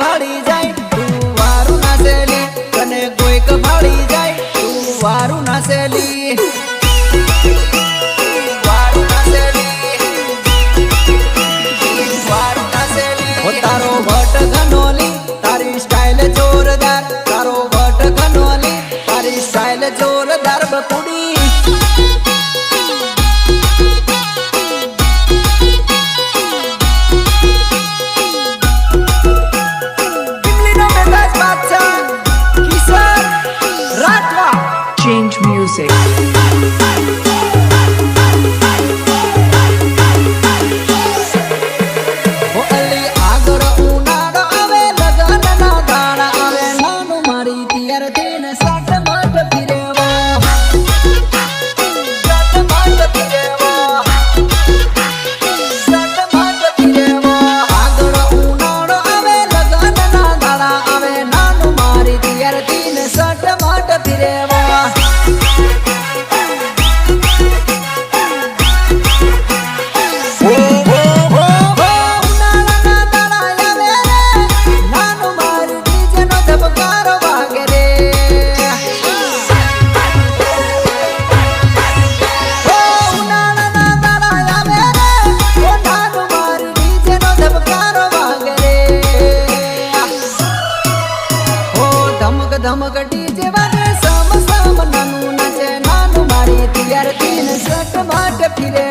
ભાળી જાય, તું વારું નાસેલી તને કોઈક ભાળી જાય, તું વારું નાસેલી સેલી. તારો વટ ઘનોલી તારી સ્ટાઇલ જોરદાર. થઈને સાટ માટ ફિરેવો ધમક જેવા વાગે સમ સમ નાનું નાચે નાનું મારી તિયાર તીન સટ માટ ફિરે